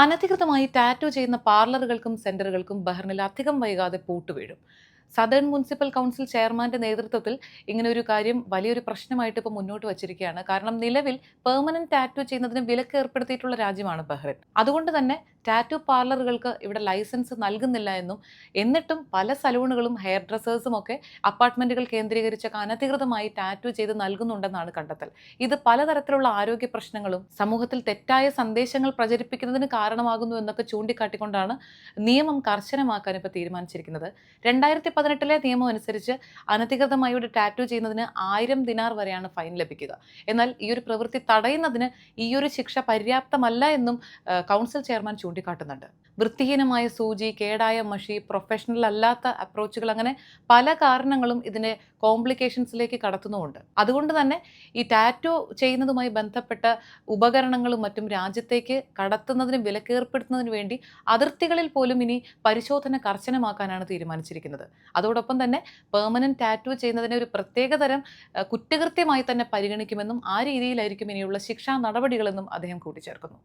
അനധികൃതമായി ടാറ്റു ചെയ്യുന്ന പാർലറുകൾക്കും സെന്ററുകൾക്കും ബഹ്റിനിൽ അധികം വൈകാതെ പൂട്ടുവീഴും സദേൺ മുനിസിപ്പൽ കൗൺസിൽ ചെയർമാന്റെ നേതൃത്വത്തിൽ ഇങ്ങനെ ഒരു കാര്യം വലിയൊരു പ്രശ്നമായിട്ട് ഇപ്പോൾ മുന്നോട്ട് വച്ചിരിക്കുകയാണ്. കാരണം നിലവിൽ പെർമനന്റ് ടാറ്റു ചെയ്യുന്നതിന് വിലക്ക് ഏർപ്പെടുത്തിയിട്ടുള്ള രാജ്യമാണ് ബഹ്റിൻ. അതുകൊണ്ട് തന്നെ ടാറ്റു പാർലറുകൾക്ക് ഇവിടെ ലൈസൻസ് നൽകുന്നില്ല എന്നും എന്നിട്ടും പല സലൂണുകളും ഹെയർ ഡ്രസ്സേഴ്സും ഒക്കെ അപ്പാർട്ട്മെന്റുകൾ കേന്ദ്രീകരിച്ചൊക്കെ അനധികൃതമായി ടാറ്റു ചെയ്ത് നൽകുന്നുണ്ടെന്നാണ് കണ്ടെത്തൽ. ഇത് പലതരത്തിലുള്ള ആരോഗ്യ പ്രശ്നങ്ങളും സമൂഹത്തിൽ തെറ്റായ സന്ദേശങ്ങൾ പ്രചരിപ്പിക്കുന്നതിന് കാരണമാകുന്നു എന്നൊക്കെ ചൂണ്ടിക്കാട്ടിക്കൊണ്ടാണ് നിയമം കർശനമാക്കാൻ ഇപ്പോൾ തീരുമാനിച്ചിരിക്കുന്നത്. രണ്ടായിരത്തി പതിനെട്ടിലെ നിയമം അനുസരിച്ച് അനധികൃതമായി ഇവിടെ ടാറ്റു ചെയ്യുന്നതിന് ആയിരം ദിനാർ വരെയാണ് ഫൈൻ ലഭിക്കുക. എന്നാൽ ഈ ഒരു പ്രവൃത്തി തടയുന്നതിന് ഈ ഒരു ശിക്ഷ പര്യാപ്തമല്ല എന്നും കൗൺസിൽ ചെയർമാൻ ചൂണ്ടിക്കാട്ടുന്നുണ്ട്. വൃത്തിഹീനമായ സൂചി കേടായ മഷി പ്രൊഫഷണൽ അല്ലാത്ത അപ്രോച്ചുകൾ അങ്ങനെ പല കാരണങ്ങളും ഇതിനെ കോംപ്ലിക്കേഷൻസിലേക്ക് കടത്തുന്നുമുണ്ട്. അതുകൊണ്ട് തന്നെ ഈ ടാറ്റോ ചെയ്യുന്നതുമായി ബന്ധപ്പെട്ട ഉപകരണങ്ങളും മറ്റും രാജ്യത്തേക്ക് കടത്തുന്നതിനും വിലക്കേർപ്പെടുത്തുന്നതിന് വേണ്ടി അതിർത്തികളിൽ പോലും ഇനി പരിശോധന കർശനമാക്കാനാണ് തീരുമാനിച്ചിരിക്കുന്നത്. അതോടൊപ്പം തന്നെ പെർമനന്റ് ടാറ്റു ചെയ്യുന്നതിനെ ഒരു പ്രത്യേകതരം തരം കുറ്റകൃത്യമായി തന്നെ പരിഗണിക്കുമെന്നും ആ രീതിയിലായിരിക്കും ഇനിയുള്ള ശിക്ഷാ നടപടികളെന്നും അദ്ദേഹം കൂട്ടിച്ചേർക്കുന്നു.